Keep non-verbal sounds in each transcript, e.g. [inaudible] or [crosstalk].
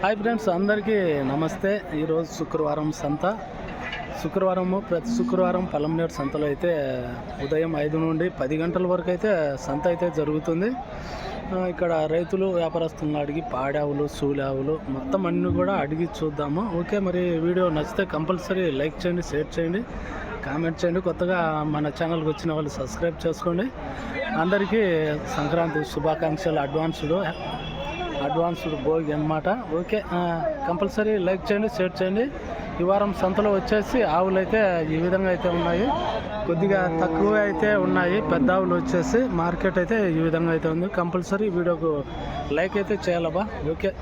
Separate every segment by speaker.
Speaker 1: Hi friends అందరికీ నమస్తే. ఈరోజు శుక్రవారం సంత. శుక్రవారము ప్రతి శుక్రవారం పలంనేరు సంతలో అయితే ఉదయం ఐదు నుండి పది గంటల వరకు అయితే సంత అయితే జరుగుతుంది. ఇక్కడ రైతులు వ్యాపారస్తులను అడిగి పాడావులు సూలావులు మొత్తం అన్నీ కూడా అడిగి చూద్దాము. ఓకే మరి వీడియో నచ్చితే కంపల్సరీ లైక్ చేయండి షేర్ చేయండి కామెంట్ చేయండి. కొత్తగా మన ఛానల్కి వచ్చిన వాళ్ళు సబ్స్క్రైబ్ చేసుకోండి. అందరికీ సంక్రాంతి శుభాకాంక్షలు అడ్వాన్స్డ్ అడ్వాన్స్డ్ భోగి అనమాట ఓకే కంపల్సరీ లైక్ చేయండి షేర్ చేయండి. ఈ వారం సంతలో వచ్చేసి ఆవులు అయితే ఈ విధంగా అయితే ఉన్నాయి. కొద్దిగా తక్కువ అయితే ఉన్నాయి. పెద్ద ఆవులు వచ్చేసి మార్కెట్ అయితే ఈ విధంగా అయితే ఉంది. కంపల్సరీ వీడియోకు లైక్ అయితే చేయాలబ్బా. ఓకే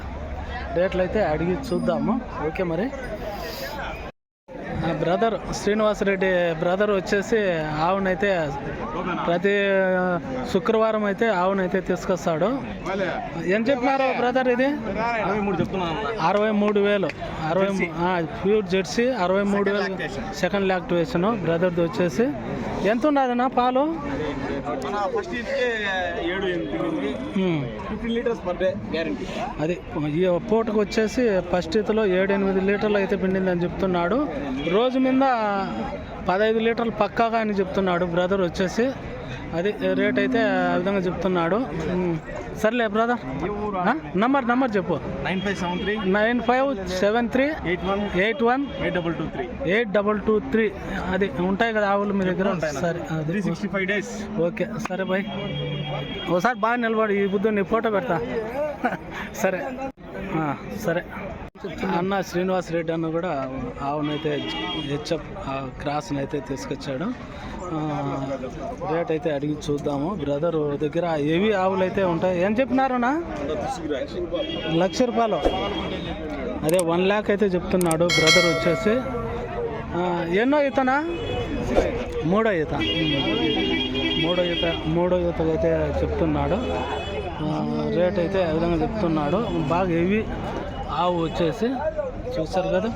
Speaker 1: రేట్లు అయితే అడిగి చూద్దాము. ఓకే మరి. బ్రదర్ శ్రీనివాసరెడ్డి బ్రదర్ వచ్చేసి ఆవునైతే ప్రతి శుక్రవారం అయితే ఆవునైతే తీసుకొస్తాడు. ఏం చెప్పినారు బ్రదర్ ఇది? అరవై మూడు వేలు. అరవై ప్యూర్ జెర్సీ అరవై మూడు వేలు సెకండ్ లాక్టివేషన్ బ్రదర్ది వచ్చేసి. ఎంత ఉన్నదన్నా పాలు అది ఈ పూటకు వచ్చేసి ఫస్ట్ ఇతలో ఏడు ఎనిమిది లీటర్లు అయితే పిండిందని చెప్తున్నాడు. రోజు మీద పదహైదు లీటర్లు పక్కాగా అని చెప్తున్నాడు బ్రదర్ వచ్చేసి. అది రేట్ అయితే ఆ విధంగా చెప్తున్నాడు. సర్లే బ్రదర్. నంబర్ నంబర్ చెప్పు.
Speaker 2: Nine five seven three.
Speaker 1: Nine five seven three
Speaker 2: eight one.
Speaker 1: Eight one
Speaker 2: eight double two three.
Speaker 1: Eight double two three. అది ఉంటాయి కదా ఆవులు మీ దగ్గర. సరే అది
Speaker 2: three sixty five days.
Speaker 1: Okay సరే బాయ్. ఒకసారి బాగా నిలబడి ఈ బుద్ధు నీ ఫోటో పెడతా. సరే. సరే. అన్న శ్రీనివాస్ రెడ్డి అన్న కూడా ఆవునైతే హెచ్ఎఫ్ క్రాస్ని అయితే తీసుకొచ్చాడు. రేట్ అయితే అడిగి చూద్దాము. బ్రదర్ దగ్గర ఏవి ఆవులు అయితే ఉంటాయి? ఏం చెప్పినారునా లక్ష రూపాయలు. అదే వన్ ల్యాక్ అయితే చెప్తున్నాడు బ్రదర్ వచ్చేసి. ఎన్నో ఈతనా? మూడో ఈత. మూడో ఈత మూడో ఈతలు అయితే చెప్తున్నాడు. రేట్ అయితే ఆ విధంగా చెప్తున్నాడు. బాగా హెవీ ఆవు వచ్చేసి చూస్తారు కదా.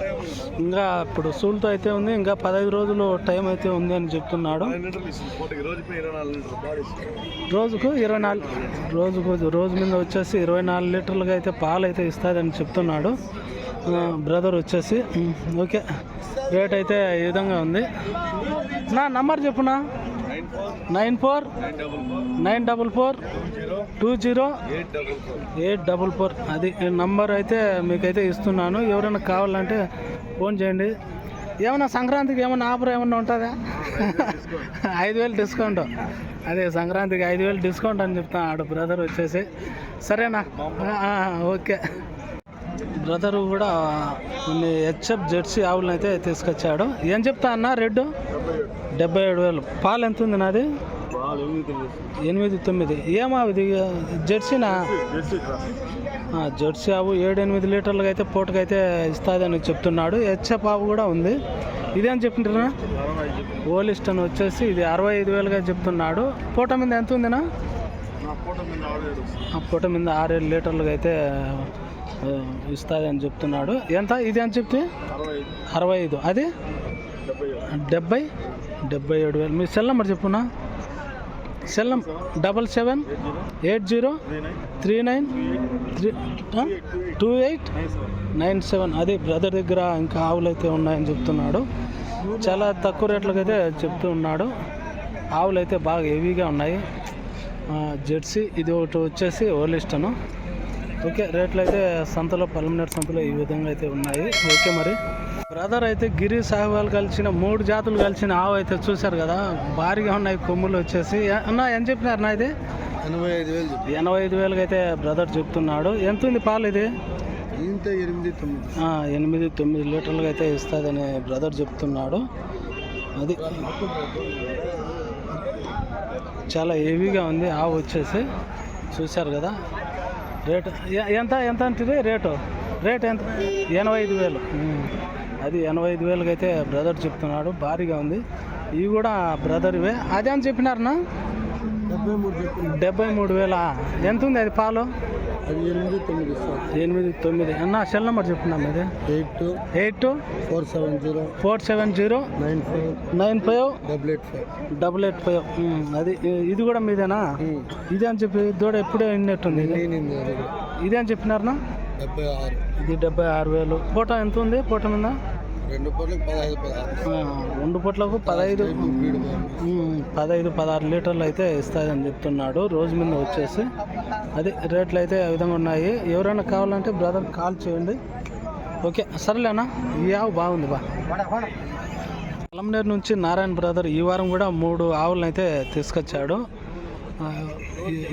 Speaker 1: ఇంకా ఇప్పుడు సూలుతో అయితే ఉంది. ఇంకా పదహైదు రోజులు టైం అయితే ఉంది అని చెప్తున్నాడు. రోజుకు ఇరవై నాలుగు రోజుకు రోజు మీద వచ్చేసి ఇరవై నాలుగు లీటర్లుగా అయితే పాలు అయితే ఇస్తుందని చెప్తున్నాడు. బ్రదర్ వచ్చేసి ఓకే. రేట్ అయితే ఈ విధంగా ఉంది. నా number చెప్పునా nine four nine double four two zero eight double four అది నంబర్ అయితే మీకైతే ఇస్తున్నాను. ఎవరైనా కావాలంటే ఫోన్ చేయండి. ఏమన్నా సంక్రాంతికి ఏమన్నా ఆఫర్ ఏమన్నా ఉంటుందా? [laughs] ఐదు వేలు డిస్కౌంట్. అదే సంక్రాంతికి ఐదు వేలు డిస్కౌంట్ అని చెప్తాను బ్రదర్ వచ్చేసి. సరేనా? ఓకే. బ్రదర్ కూడా కొన్ని హెచ్ఎఫ్ జెర్సీ ఆవులను అయితే తీసుకొచ్చాడు. ఏం చెప్తా అన్న రెడ్ డెబ్బై ఏడు వేలు. పాలు ఎంత ఉంది నాది ఎనిమిది తొమ్మిది. ఏమావు ఇది? జెర్సీనా? జెర్సీ ఆవు ఏడు ఎనిమిది లీటర్లకు అయితే పూటకైతే ఇస్తుందని చెప్తున్నాడు. హెచ్ఎఫ్ ఆవు కూడా ఉంది. ఇదేం చెప్తుంటారా ఓలిస్టన్ వచ్చేసి ఇది అరవై ఐదు వేలుగా చెప్తున్నాడు. పూట మీద ఎంత ఉందినా పూట మీద ఆరేడు. లీటర్లుగా అయితే ఆ, ఇస్తుంది అని చెప్తున్నాడు. ఎంత? ఇది అని చెప్తే? అరవై ఐదు. అది? డెబ్బై? డెబ్బై ఏడు వేలు. మీ cell number చెప్పున్నా cell number double seven eight zero three nine three two eight nine seven. అది బ్రదర్ దగ్గర ఇంకా ఆవులు అయితే ఉన్నాయని చెప్తున్నాడు. చాలా తక్కువ రేట్లకు అయితే చెప్తూ ఉన్నాడు. ఆవులు అయితే బాగా హెవీగా ఉన్నాయి. జెర్సీ ఇది ఒకటి వచ్చేసి ఓలిస్టను ఓకే రేట్లు అయితే సంతలో పల్మనేరు సంతలో ఈ విధంగా అయితే ఉన్నాయి. ఓకే మరి. బ్రదర్ అయితే గిరి సాహువాలు కలిసిన మూడు జాతులు కలిసిన ఆవు అయితే చూశారు కదా. భారీగా ఉన్నాయి కొమ్ములు వచ్చేసి. ఏ- అన్న ఎంత చెప్పినారు నా ఇది?
Speaker 2: ఎనభై ఐదు వేలు
Speaker 1: ఎనభై ఐదు వేలకి అయితే బ్రదర్ చెప్తున్నాడు. ఎంత ఉంది పాలు ఇది?
Speaker 2: ఇంత ఎనిమిది తొమ్మిది.
Speaker 1: ఎనిమిది తొమ్మిది లీటర్లుగా అయితే ఇస్తుందని బ్రదర్ చెప్తున్నాడు. అది చాలా హెవీగా ఉంది ఆవు వచ్చేసి. చూశారు కదా. రేటు ఎంత ఎంత అంటే రేటు. రేట్ ఎంత? ఎనభై ఐదు వేలు. అది ఎనభై ఐదు వేలకి అయితే బ్రదర్ చెప్తున్నాడు. భారీగా ఉంది. ఇవి కూడా బ్రదర్ ఇవే అదే అని చెప్పినారనా
Speaker 2: డెబ్బై మూడు చెప్పండి
Speaker 1: డెబ్బై మూడు వేల? ఎంత ఉంది అది పాలు?
Speaker 2: అది ఎనిమిది తొమ్మిది
Speaker 1: ఎనిమిది తొమ్మిది. అన్న సెల్ నెంబర్ చెప్తున్నాం ఇది
Speaker 2: eight two
Speaker 1: eight two
Speaker 2: four seven zero
Speaker 1: four seven zero
Speaker 2: nine five
Speaker 1: nine five
Speaker 2: double eight five.
Speaker 1: Double eight five. అది ఇది కూడా మీదేనా? ఇదే అని చెప్పి దూడ ఎప్పుడే విన్నట్టుంది ఇది?
Speaker 2: అది.
Speaker 1: అని చెప్పినారనా?
Speaker 2: డెబ్బై ఆరు.
Speaker 1: ఇది డెబ్బై ఆరు వేలు. పూట ఎంత ఉంది? పూట మీద?
Speaker 2: రెండు పూటలకు పదహైదు
Speaker 1: రెండు పూటలకు పదహైదు పదహారు లీటర్లు అయితే ఇస్తాయని చెప్తున్నాడు. రోజు మీద వచ్చేసి అది రేట్లు అయితే ఆ విధంగా ఉన్నాయి. ఎవరైనా కావాలంటే బ్రదర్ కాల్ చేయండి. ఓకే సరేలేనా ఈ ఆవు బాగుంది బా. పొలంనేరు నుంచి నారాయణ బ్రదర్ ఈ వారం కూడా మూడు ఆవులను అయితే తీసుకొచ్చాడు.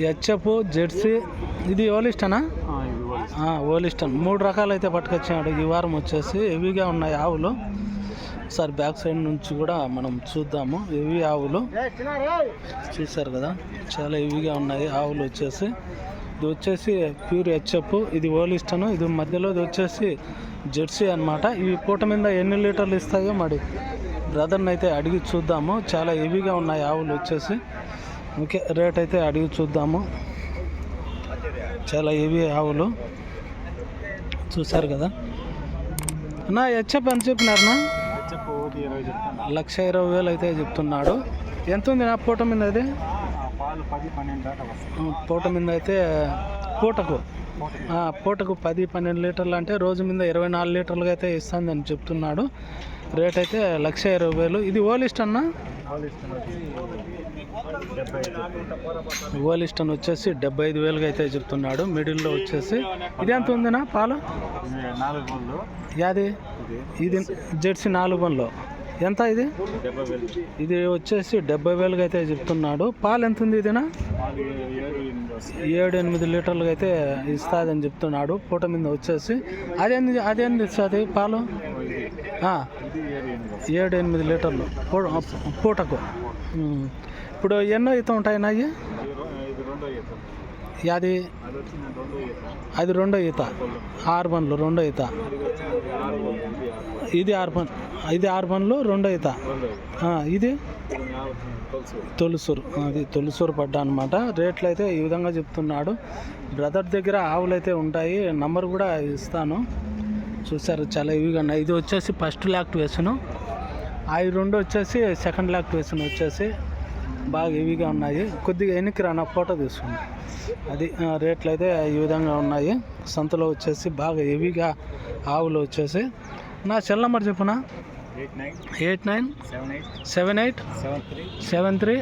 Speaker 1: హెచ్ఎఫ్ జెర్సీ ఇది ఓలిస్టనా ఓలిస్టన్ మూడు రకాలు అయితే పట్టుకొచ్చాడు. ఈ వారం వచ్చేసి హెవీగా ఉన్నాయి ఆవులు. సార్ బ్యాక్ సైడ్ నుంచి కూడా మనం చూద్దాము. హెవీ ఆవులు. చూశారు కదా? చాలా హెవీగా ఉన్నాయి ఆవులు వచ్చేసి. ఇది వచ్చేసి ప్యూర్ హెచ్ఎఫ్. ఇది ఓలిస్టన్ ఇది మధ్యలో ఇది వచ్చేసి జెర్సీ అన్నమాట. ఇవి పూట మీద ఎన్ని లీటర్లు ఇస్తాయో మరి బ్రదర్ని అయితే అడిగి చూద్దాము. చాలా హెవీగా ఉన్నాయి ఆవులు వచ్చేసి. ఓకే రేట్ అయితే అడిగి చూద్దాము. చాలా హెవీ ఆవులు. చూశారు కదా? నా హెచ్ఎఫ్ ఎంత చెప్పినారనా లక్ష ఇరవై వేలు అయితే చెప్తున్నాడు. ఎంత ఉంది నా పూట మీద అది? ఆ, పూట మీద అయితే పూటకు. పూటకు పది పన్నెండు లీటర్లు అంటే రోజు మీద ఇరవై నాలుగు లీటర్లుగా అయితే ఇస్తుందని చెప్తున్నాడు. రేట్ అయితే లక్ష ఇరవై వేలు. ఇది ఓలిస్ట్ అన్నా? ఓలిస్టన్ వచ్చేసి డెబ్బై ఐదు వేలుగా అయితే చెప్తున్నాడు. మిడిల్లో వచ్చేసి ఇది ఎంత ఉందినా పాలు? యాది? ఇది జెర్సీ నాలుగు బండ్లు ఎంత ఇది? ఇది వచ్చేసి డెబ్బై వేలుగా అయితే చెప్తున్నాడు. పాలు ఎంత ఉంది ఇదినా? ఏడు ఎనిమిది లీటర్లుగా అయితే ఇస్తుందని చెప్తున్నాడు. పూట మీద వచ్చేసి అదేంది అదేంది ఇస్తుంది పాలు? ఏడు ఎనిమిది. లీటర్లు. పూటకు. ఇప్పుడు ఎన్నో ఈత ఉంటాయి నాయి అది? అది రెండో ఈత. ఆరు బండ్లు రెండో ఈత. ఇది ఆరు పన్ ఇది ఆరు బండ్లు రెండో ఈత. ఇది? తొలుసూరు. అది తొలుసూరు పడ్డా అనమాట రేట్లు అయితే ఈ విధంగా చెప్తున్నాడు. బ్రదర్ దగ్గర ఆవులు అయితే ఉంటాయి. నంబర్ కూడా ఇస్తాను. చూసారు చాలా ఇవిగా ఉన్నాయి. ఇది వచ్చేసి ఫస్ట్ యాక్టివేషను అవి రెండు వచ్చేసి సెకండ్ లాక్టివేషన్ వచ్చేసి బాగా హెవీగా ఉన్నాయి. కొద్దిగా వెనక్కి రాన ఫోటో తీసుకుని అది రేట్లు అయితే ఈ విధంగా ఉన్నాయి. సంతలో వచ్చేసి బాగా హెవీగా ఆవులు వచ్చేసి. నా cell number చెప్పునా? Eight nine seven eight seven three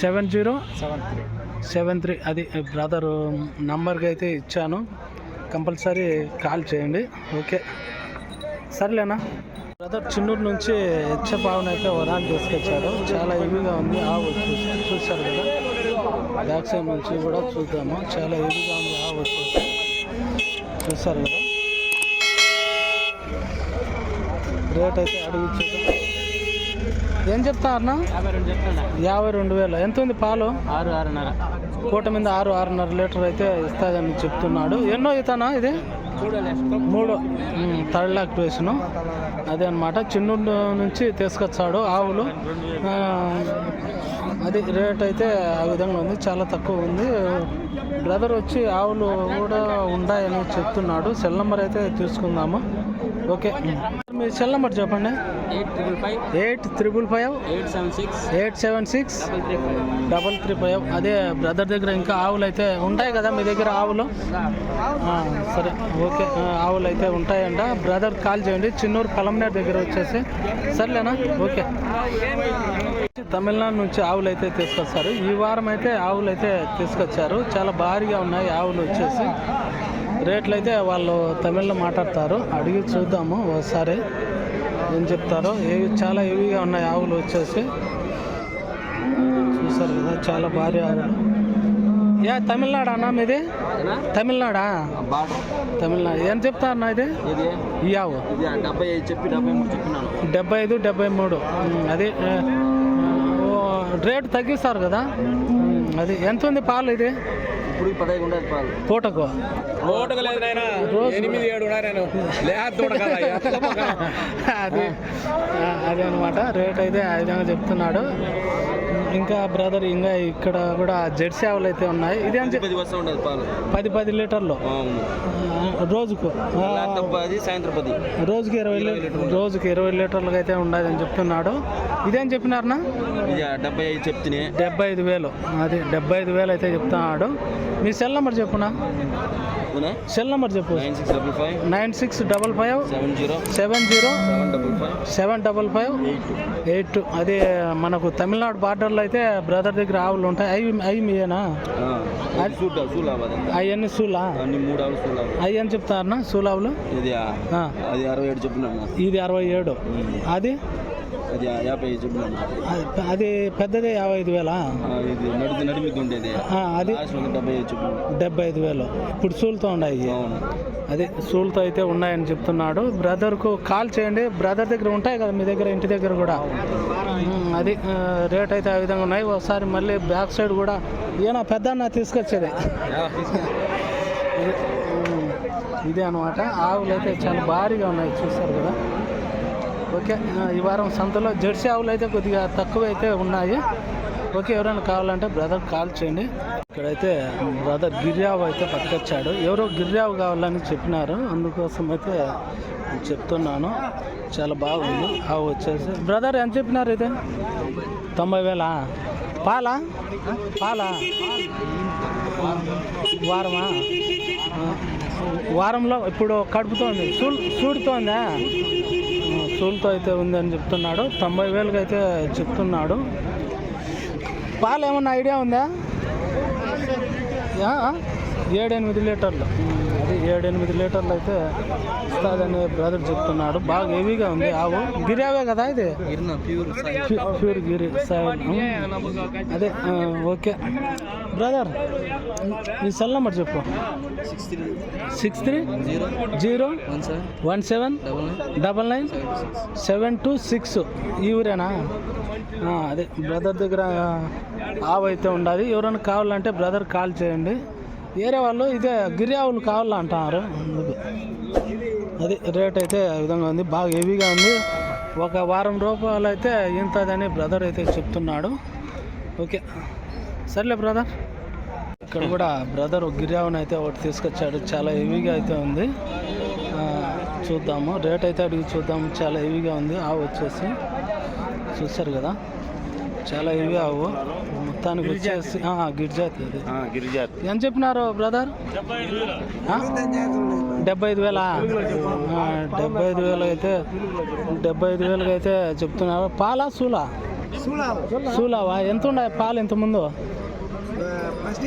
Speaker 1: seven zero seven three. అది బ్రదర్ నంబర్కి అయితే ఇచ్చాను. కంపల్సరీ కాల్ చేయండి. ఓకే. సర్లేనా? బ్రదర్ చిన్నూరు నుంచి ఎచ్చపావును అయితే వరాలు తీసుకొచ్చారు. చాలా హెవీగా ఉంది. ఆవు చూశారు కదా? బ్యాక్ సైడ్ నుంచి కూడా చూద్దాము. చాలా హెవీగా ఉంది ఆవు చూశారు కదా? రేట్ అయితే అడిగి చూద్దాం. ఏం చెప్తా అన్న? యాభై రెండు వేలు. ఎంత ఉంది పాలు?
Speaker 2: ఆరు ఆరున్నర.
Speaker 1: పూట మీద ఆరు ఆరున్నర లీటర్ అయితే ఇస్తాదని చెప్తున్నాడు. ఎన్నో ఇతనా ఇది? మూడు. థర్డ్ థర్డ్ యాక్టివేషను అదే అనమాట చిన్నూరు నుంచి తీసుకొచ్చాడు ఆవులు. అది రేట్ అయితే ఆ విధంగా ఉంది. చాలా తక్కువ ఉంది. బ్రదర్ వచ్చి ఆవులు కూడా ఉన్నాయని చెప్తున్నాడు. సెల్ నెంబర్ అయితే తీసుకుందాము. ఓకే. మీ సెల్ నెంబర్ చెప్పండి.
Speaker 2: Eight triple five.
Speaker 1: Eight triple five.
Speaker 2: Eight seven six.
Speaker 1: Eight seven six.
Speaker 2: Double three five.
Speaker 1: అదే బ్రదర్ దగ్గర ఇంకా ఆవులు అయితే ఉంటాయి కదా మీ దగ్గర ఆవులు? సరే. ఓకే. ఆవులు అయితే ఉంటాయంట. బ్రదర్ కాల్ చేయండి. చిన్నూరు పలంనేర్ దగ్గర వచ్చేసి. సర్లేనా? ఓకే. తమిళనాడు నుంచి ఆవులు అయితే తీసుకొస్తారు. ఈ వారం అయితే ఆవులు అయితే తీసుకొచ్చారు. చాలా భారీగా ఉన్నాయి ఆవులు వచ్చేసి. రేట్లు అయితే వాళ్ళు తమిళ్ళో మాట్లాడతారు. అడిగి చూద్దాము ఒకసారి ఏం చెప్తారో. ఏవి చాలా హెవీగా ఉన్నాయి ఆవులు వచ్చేసి. చూసారు కదా చాలా భారీ ఆవులు యా తమిళనాడు అన్నా మీది? తమిళనాడా? తమిళనాడు. ఏం చెప్తారు అన్న ఇది? ఈ ఆవు.
Speaker 2: డెబ్బై ఐదు చెప్పి డెబ్బై మూడు. చెప్పినాను
Speaker 1: డెబ్బై ఐదు డెబ్బై మూడు అది ఓ, రేటు తగ్గిస్తారు కదా. అది ఎంత ఉంది పాలు ఇది?
Speaker 2: ఇప్పుడు పదహైదు ఉండదు పాలు
Speaker 1: పూటకు.
Speaker 2: ఓటకు లేదు నాయన. ఎనిమిది ఏడు నేను. లేదు
Speaker 1: అది అదే అనమాట రేట్ అయితే ఆ విధంగా చెప్తున్నాడు. ఇంకా బ్రదర్ ఇంకా ఇక్కడ కూడా జెర్సీ ఆవులు అయితే ఉన్నాయి. ఇది అని
Speaker 2: పది వస్తూ ఉండదు పాలు.
Speaker 1: పది పది లీటర్లు? రోజుకు? ఆ,
Speaker 2: లేకపోతే పది సాయంత్రం పది.
Speaker 1: రోజుకి ఇరవై లీటర్ రోజుకి ఇరవై లీటర్లుగా అయితే ఉండదని చెప్తున్నాడు. ఇదేం చెప్పినారనా
Speaker 2: డెబ్బై ఐదు చెప్తేనే.
Speaker 1: డెబ్బై ఐదు వేలు. అది డెబ్బై ఐదు వేలు అయితే చెప్తున్నాడు. మీ సెల్ నెంబర్ చెప్పునా
Speaker 2: చెప్పనా
Speaker 1: సెల్ నెంబర్ చెప్పు.
Speaker 2: Nine six double five.
Speaker 1: Nine six double five.
Speaker 2: Seven zero.
Speaker 1: Seven zero.
Speaker 2: Seven double five.
Speaker 1: Seven double five.
Speaker 2: Eight.
Speaker 1: అది మనకు తమిళనాడు బార్డర్లో అయితే బ్రదర్ దగ్గర ఆవులు ఉంటాయి. అవి అవి మీయేనా? అవన్నీ సూలా అవి అని చెప్తారనా? సూలావులు
Speaker 2: ఇది అరవై ఏడు చెప్పినాను
Speaker 1: ఇది అరవై ఏడు. అది?
Speaker 2: అది యాభై
Speaker 1: అది- పెద్దది యాభై ఐదు వేలా?
Speaker 2: ఇది ఉండేది
Speaker 1: అది
Speaker 2: డెబ్బై
Speaker 1: డెబ్బై ఐదు వేలు. ఇప్పుడు సూలుతో ఉన్నాయి. అదే సూలుతో అయితే ఉన్నాయని చెప్తున్నాడు. బ్రదర్కు కాల్ చేయండి. బ్రదర్ దగ్గర ఉంటాయి కదా మీ దగ్గర ఇంటి దగ్గర కూడా. అది రేట్ అయితే ఆ విధంగా ఉన్నాయి. ఒకసారి మళ్ళీ బ్యాక్ సైడ్ కూడా ఈయన పెద్ద అన్న తీసుకొచ్చేది ఇదే అనమాట ఆవులు అయితే చాలా భారీగా ఉన్నాయి చూస్తారు కదా. ఓకే ఈ వారం సంతలో జెర్సీ ఆవులు అయితే కొద్దిగా తక్కువ అయితే ఉన్నాయి. ఓకే ఎవరైనా కావాలంటే బ్రదర్ కాల్ చేయండి. ఇక్కడైతే బ్రదర్ గిర్యావు అయితే పట్టుకొచ్చాడు. ఎవరో గిర్యావు కావాలని చెప్పినారు. అందుకోసం అయితే చెప్తున్నాను. చాలా బాగుంది. ఆవు వచ్చేసి. బ్రదర్ ఎంత చెప్పినారు ఇది? తొంభై వేలా? పాలా? పాలా? వారమా? వారంలో ఇప్పుడు కడుపుతోంది. చూ చూడుతోందా సూలుతో అయితే ఉంది అని చెప్తున్నాడు. తొంభై వేలకు అయితే చెప్తున్నాడు. పాలు ఏమన్నా ఐడియా ఉందా? ఏడెనిమిది లీటర్లు. అది ఏడెనిమిది లీటర్లు అయితే ఇస్తుందని బ్రదర్ చెప్తున్నాడు. బాగా హెవీగా ఉంది ఆవు. గిరావే కదా ఇది?
Speaker 2: ప్యూర్
Speaker 1: ప్యూ- ప్యూర్ గిరి. అదే ఓకే. బ్రదర్ నీ సెల్ నెంబర్ చెప్పు.
Speaker 2: Six three zero one seven.
Speaker 1: One seven
Speaker 2: double nine.
Speaker 1: Seven two six. ఈ ఊరేనా? అదే బ్రదర్ దగ్గర ఆవు అయితే ఉండాలి. ఎవరైనా కావాలంటే బ్రదర్ కాల్ చేయండి. ఏరియా వాళ్ళు ఇదే గిరి ఆవులు కావాలా అంటున్నారు. అది రేట్ అయితే విధంగా ఉంది. బాగా హెవీగా ఉంది. ఒక వారం రూపాయలు అయితే ఇంతదని బ్రదర్ అయితే చెప్తున్నాడు. ఓకే. సర్లే బ్రదర్. ఇక్కడ కూడా బ్రదర్ గిరియావుని అయితే ఒకటి తీసుకొచ్చాడు. చాలా హెవీగా అయితే ఉంది. చూద్దాము. రేట్ అయితే అడిగి చూద్దాము చాలా హెవీగా ఉంది. ఆవు వచ్చేసి. చూస్తారు కదా? చాలా హెవీ ఆవు. మొత్తానికి వచ్చేసి ఆ, గిరిజాతి అది.
Speaker 2: గిరిజాత్.
Speaker 1: ఎంత చెప్పినారు బ్రదర్? ఆ? డెబ్బై ఐదు వేలా? డెబ్బై ఐదు వేలు అయితే డెబ్బై ఐదు వేలకి అయితే చెప్తున్నారు. పాలా సూలా? సూలావా. ఎంత ఉన్నాయి పాలు ఇంత ముందు? ఫస్ట్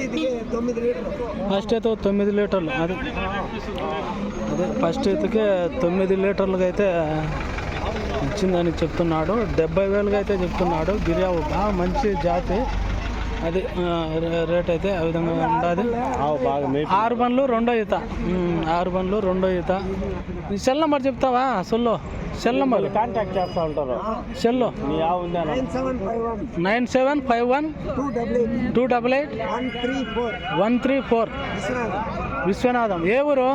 Speaker 1: అయితే తొమ్మిది లీటర్లు అది. అదే ఫస్ట్ అయితే తొమ్మిది లీటర్లుగా అయితే ఇచ్చిందని చెప్తున్నాడు. డెబ్బై వేలుగా అయితే చెప్తున్నాడు. గిరియావు బాగా మంచి జాతి. అది రేట్ అయితే ఆ విధంగా ఉండాలి
Speaker 2: బాగా
Speaker 1: ఆరు బండ్లు రెండో ఈత. ఆరు బండ్లు రెండో ఈత. నీ సెల్ నెంబర్ చెప్తావా? సొల్లు. Cell number.
Speaker 2: కాంటాక్ట్ చేస్తూ ఉంటారు.
Speaker 1: Nine seven five one. Two double eight. One three four. Vishwanatham. ఏ ఊరు?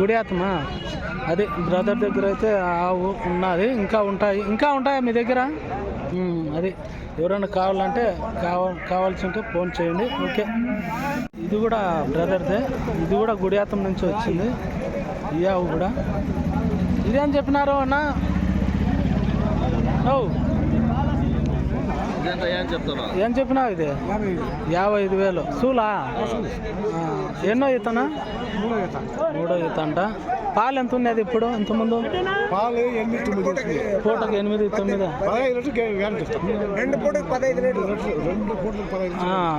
Speaker 1: గుడియాతమా అది బ్రదర్ దగ్గర అయితే ఆవు ఉన్నది. ఇంకా ఉంటాయి. ఇంకా ఉంటాయా మీ దగ్గర? అది. ఎవరైనా కావాలంటే కావ కావాల్సి ఉంటే ఫోన్ చేయండి. ఓకే. ఇది కూడా బ్రదర్దే. ఇది కూడా గుడియాతం నుంచి వచ్చింది. ఇయావు కూడా. ఇదేం చెప్పినారు అన్న? ఓ.
Speaker 2: ఏం
Speaker 1: చెప్పినావు ఇది? యాభై ఐదు వేలు. సూలా? ఎన్నో ఈతనా? మూడో ఈత అంట. పాలు ఎంత ఉన్నది ఇప్పుడు ఇంత ముందు?
Speaker 3: పాలు ఎనిమిది తొమ్మిది.
Speaker 1: పూటకు ఎనిమిది తొమ్మిది.
Speaker 3: రెండు పూటకు పదహైదు లీటర్లు.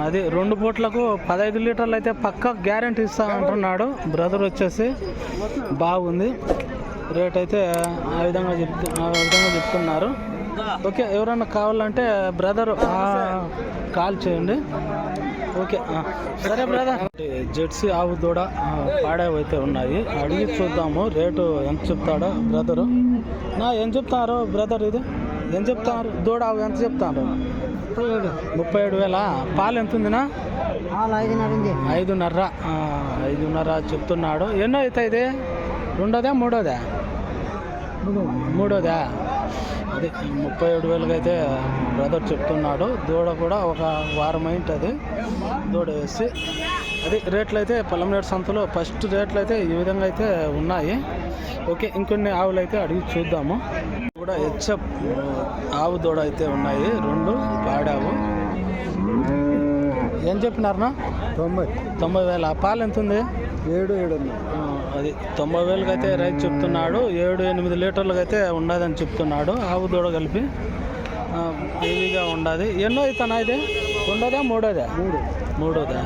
Speaker 1: అది రెండు పూట్లకు పదహైదు లీటర్లు అయితే పక్క గ్యారంటీ ఇస్తా అంటున్నాడు. బ్రదర్ వచ్చేసి బాగుంది. రేట్ అయితే ఆ విధంగా చెప్తు ఆ విధంగా చెప్తున్నారు. ఓకే ఎవరైనా కావాలంటే బ్రదర్ కాల్ చేయండి. ఓకే సరే బ్రదర్. జెర్సీ ఆవు దూడ ఆ, పాడేవి అయితే ఉన్నాయి అడిగి చూద్దాము రేటు ఎంత చెప్తాడో బ్రదరు. నా ఏం చెప్తారు బ్రదర్ ఇది? ఏం చెప్తారు? దూడ ఆవు ఎంత చెప్తారు? ముప్పై ఏడు వేల? పాలు ఎంత ఉందినా? ఐదున్నర ఐదున్నర చెప్తున్నాడు. ఎన్నో అవుతాయి ఇది? రెండోదా మూడోదా? మూడోదా? అది ముప్పై ఏడు వేలకి అయితే బ్రదర్ చెప్తున్నాడు. దూడ కూడా ఒక వారం అయింటుంది. దూడ వేసి అది రేట్లు అయితే పల్లమనేడు సంతలో ఫస్ట్ రేట్లు అయితే ఈ విధంగా అయితే ఉన్నాయి. ఓకే ఇంకొన్ని ఆవులు అయితే అడిగి చూద్దాము. కూడా హెచ్ఎఫ్ ఆవు దూడ అయితే ఉన్నాయి. రెండు పాడావు. ఏం చెప్పినారనా
Speaker 3: తొంభై.
Speaker 1: తొంభై వేల. పాలు ఎంత ఉంది
Speaker 3: ఏడు ఏడు
Speaker 1: అది తొంభై వేలకి అయితే రైతు చెప్తున్నాడు ఏడు ఎనిమిది లీటర్లకు అయితే ఉండదని చెప్తున్నాడు ఆవు దూడ కలిపి హెవీగా ఉండదు. ఎన్నో అవుతానా ఇది? ఉండదా మూడోదా?
Speaker 3: మూడు.
Speaker 1: మూడోదా.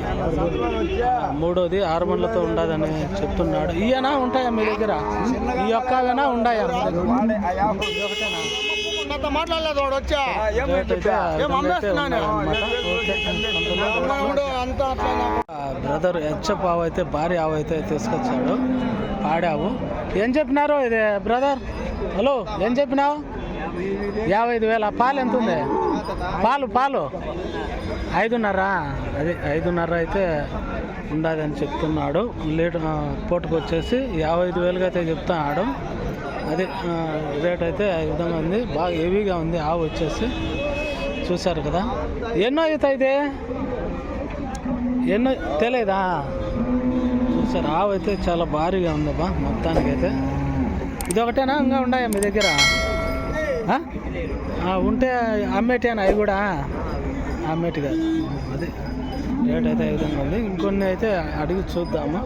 Speaker 1: మూడోది ఆరు మండలతో ఉండదని చెప్తున్నాడు. ఇయనా ఉంటాయా మీ దగ్గర? ఈ ఒక్కవేనా ఉన్నాయా?
Speaker 3: మాట్లాడలేదు వచ్చా.
Speaker 1: బ్రదర్ హెచ్చప్ ఆవు అయితే భారీ ఆవు అయితే తీసుకొచ్చాడు. పాడావు. ఏం చెప్పినారు ఇది బ్రదర్? హలో ఏం చెప్పినావు? యాభై ఐదు వేల. పాలు ఎంత ఉంది పాలు పాలు. ఐదున్నర. అది ఐదున్నర అయితే ఉండదని చెప్తున్నాడు. లీటర్ పూటకు వచ్చేసి యాభై ఐదు వేలుగా అయితే చెప్తున్నాడు. అది రేట్ అయితే ఈ విధంగా ఉంది బాగా హెవీగా ఉంది. ఆవు వచ్చేసి చూశారు కదా. ఎన్నో అవుతాయి అయితే ఎన్నో తెలియదా చూసారు ఆవు అయితే చాలా భారీగా ఉందబ్బా మొత్తానికైతే. ఇది ఒకటేనా ఇంకా ఉన్నాయా మీ దగ్గర? ఉంటే అమ్మేటేనా అవి కూడా? అమ్మేటి కాదు అది. రేట్ అయితే ఈ విధంగా ఉంది? ఇంకొన్ని అయితే అడిగి చూద్దాము.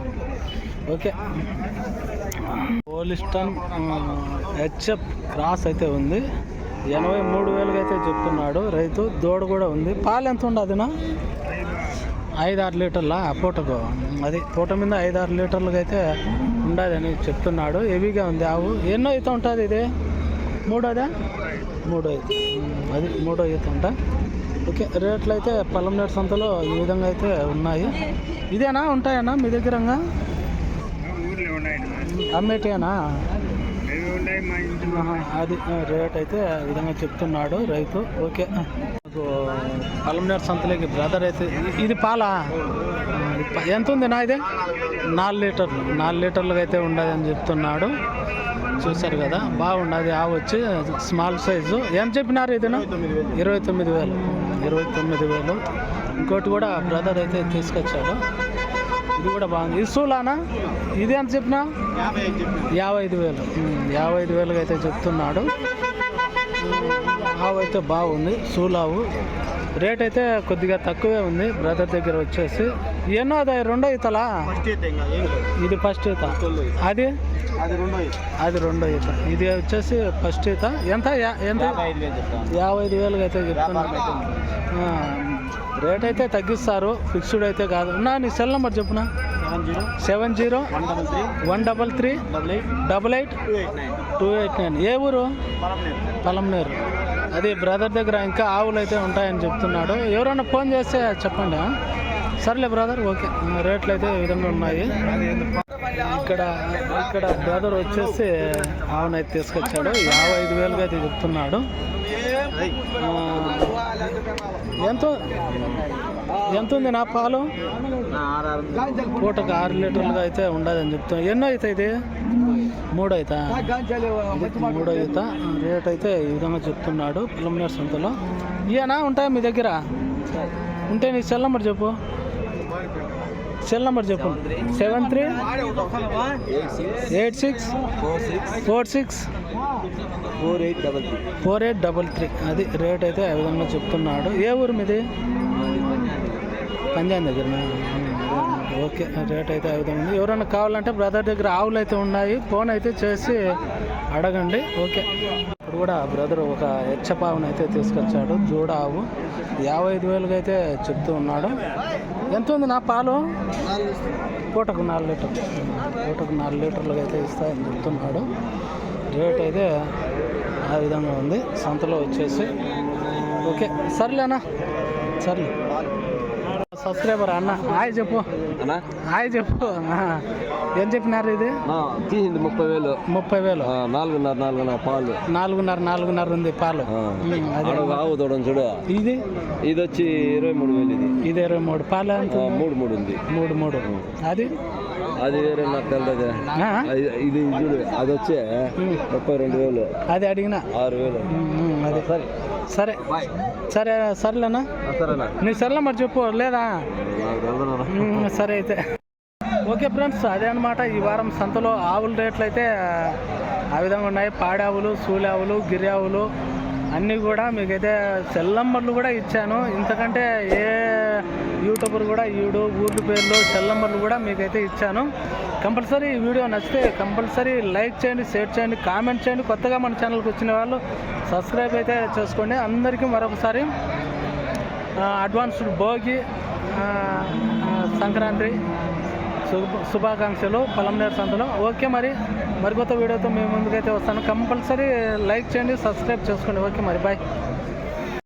Speaker 1: ఓకే. పోలిస్టన్ హెచ్ఎఫ్ క్రాస్ అయితే ఉంది. ఎనభై మూడు వేలకి అయితే చెప్తున్నాడు. రైతు దూడ కూడా ఉంది. పాలు ఎంత ఉండదునా ఐదు ఆరు లీటర్ల? పూటకు. అది పూట మీద ఐదు ఆరు లీటర్లకు అయితే ఉండదని చెప్తున్నాడు. హెవీగా ఉంది ఆవు. ఎన్నో ఈత ఉంటుంది ఇది? మూడోదా? మూడో అది మూడో ఈత అంట. ఓకే రేట్లు అయితే పల్లంనేటి సంతలో ఈ విధంగా అయితే ఉన్నాయి. ఇదేనా? ఉంటాయన్నా మీ దగ్గరంగా? అమ్మేటేనా? అది రేట్ అయితే విధంగా చెప్తున్నాడు రైతు. ఓకే. పలంనేరు సంతలోకి బ్రదర్ అయితే ఇది పాలా? ఎంత ఉంది నా ఇది? నాలుగు లీటర్లు. నాలుగు లీటర్లకు అయితే ఉండదని చెప్తున్నాడు. చూశారు కదా బాగుండదు. ఆ వచ్చి స్మాల్ సైజు ఏం చెప్పినారు ఇది ఇరవై తొమ్మిది వేలు. ఇరవై తొమ్మిది వేలు. ఇంకోటి కూడా బ్రదర్ అయితే తీసుకొచ్చాడు. ఇది కూడా బాగుంది. ఇది సూలానా? ఇది ఎంత చెప్పినా? యాభై ఐదు వేలు. యాభై ఐదు వేలుగా అయితే చెప్తున్నాడు. ఆవు అయితే బాగుంది. సూలావు. రేట్ అయితే కొద్దిగా తక్కువే ఉంది బ్రదర్ దగ్గర వచ్చేసి. ఎన్నో అది రెండో ఈతలా? ఇది ఫస్ట్ ఈత. అది?
Speaker 3: అది రెండో
Speaker 1: ఈత. ఇది వచ్చేసి ఫస్ట్ ఈత. ఎంత ఎంత? యాభై ఐదు వేలుగా అయితే చెప్తున్నారు రేట్ అయితే తగ్గిస్తారు ఫిక్స్డ్ అయితే కాదు. నా నీ cell number చెప్పునా? Seven zero. One double three. Double eight. Two eight nine. ఏ ఊరు? పలంనేరు అది బ్రదర్ దగ్గర ఇంకా ఆవులు అయితే ఉంటాయని చెప్తున్నాడు. ఎవరైనా ఫోన్ చేస్తే చెప్పండి సర్లే బ్రదర్ ఓకే. రేట్లు అయితే ఈ విధంగా ఉన్నాయి. ఇక్కడ ఇక్కడ బ్రదర్ వచ్చేసి ఆవునైతే తీసుకొచ్చాడు. యాభై ఐదు వేలుగా అయితే చెప్తున్నాడు. ఎంత ఎంత ఉంది నా పాలు? పూటకు ఆరు లీటర్లుగా అయితే ఉండదని చెప్తాను ఎన్నో అవుతాయి ఇది? మూడు అవుతా మూడో ఈత రేట్ అయితే ఈ విధంగా చెప్తున్నాడు పిల్లమనేరు సంతలో. ఇయనా ఉంటాయా మీ దగ్గర? ఉంటే నీ సెల్ నెంబర్ చెప్పు. సెల్ నెంబర్ చెప్పు. Seven three eight six four six
Speaker 3: four eight double three.
Speaker 1: Four eight double three అది రేట్ అయితే ఆ విధంగా చెప్తున్నాడు. ఏ ఊరు మీది? పంజాబ్ దగ్గర ఓకే రేట్ అయితే ఆ విధంగా ఉంది. ఎవరైనా కావాలంటే బ్రదర్ దగ్గర ఆవులు అయితే ఉన్నాయి. ఫోన్ అయితే చేసి అడగండి. ఓకే. కూడా బ్రదర్ ఒక హెచ్చపావును అయితే తీసుకొచ్చాడు. జూడ ఆవు యాభై ఐదు వేలుగా అయితే చెప్తూ ఉన్నాడు. ఎంత ఉంది నా పాలు? పూటకు నాలుగు లీటర్లు పూటకు నాలుగు లీటర్లుగా అయితే ఇస్తాయని చెప్తున్నాడు. రేట్ అయితే ఆ విధంగా ఉంది. సంతలో వచ్చేసి. ఓకే. సర్లేనా? సర్లే. సబ్స్క్రైబర్ అన్న. హాయ్ చెప్పు.
Speaker 2: అన్నా?
Speaker 1: హాయ్ చెప్పు. ఏం చెప్పినారు ఇది?
Speaker 2: తీసింది ముప్పై వేలు.
Speaker 1: ముప్పై వేలు.
Speaker 2: నాలుగున్నర నాలుగున్నర పాలు.
Speaker 1: నాలుగున్నర నాలుగున్నర ఉంది పాలు.
Speaker 2: ఆవు చూడండి చూడు.
Speaker 1: ఇది?
Speaker 2: ఇది వచ్చి ఇరవై మూడు వేలు ఇది.
Speaker 1: ఇది ఇరవై మూడు. పాలు
Speaker 2: మూడు మూడు ఉంది.
Speaker 1: మూడు మూడు. అది?
Speaker 2: అది వేరే నాకు తెలియదు ఇది చూడు అది వచ్చి ముప్పై రెండు వేలు.
Speaker 1: అది అడిగిన?
Speaker 2: ఆరు వేలు.
Speaker 1: అదే.
Speaker 2: సరే.
Speaker 1: సరే. సరే సర్లేనా
Speaker 2: సరేనా
Speaker 1: నీ సెల్ నెంబర్ చెప్పు లేదా? సరే అయితే. ఓకే ఫ్రెండ్స్ అదే అనమాట ఈ వారం సంతలో ఆవుల రేట్లు అయితే ఆ విధంగా ఉన్నాయి. పాడావులు సూలావులు గిర్యావులు అన్నీ కూడా మీకైతే సెల్ నంబర్లు కూడా ఇచ్చాను. ఇంతకంటే ఏ యూట్యూబర్ కూడా ఈడు ఊర్ల పేర్లు సెల్ నెంబర్లు కూడా మీకైతే ఇచ్చాను. కంపల్సరీ ఈ వీడియో నచ్చితే కంపల్సరీ లైక్ చేయండి షేర్ చేయండి కామెంట్ చేయండి. కొత్తగా మన ఛానల్కి వచ్చిన వాళ్ళు సబ్స్క్రైబ్ అయితే చేసుకోండి. అందరికీ మరొకసారి అడ్వాన్స్డ్ భోగి సంక్రాంతి శుభ శుభాకాంక్షలు పొలంనేరు సంతలో. ఓకే మరి మరికొత్త వీడియోతో మేము ముందుకైతే వస్తాను. కంపల్సరీ లైక్ చేయండి సబ్స్క్రైబ్ చేసుకోండి. ఓకే మరి బాయ్.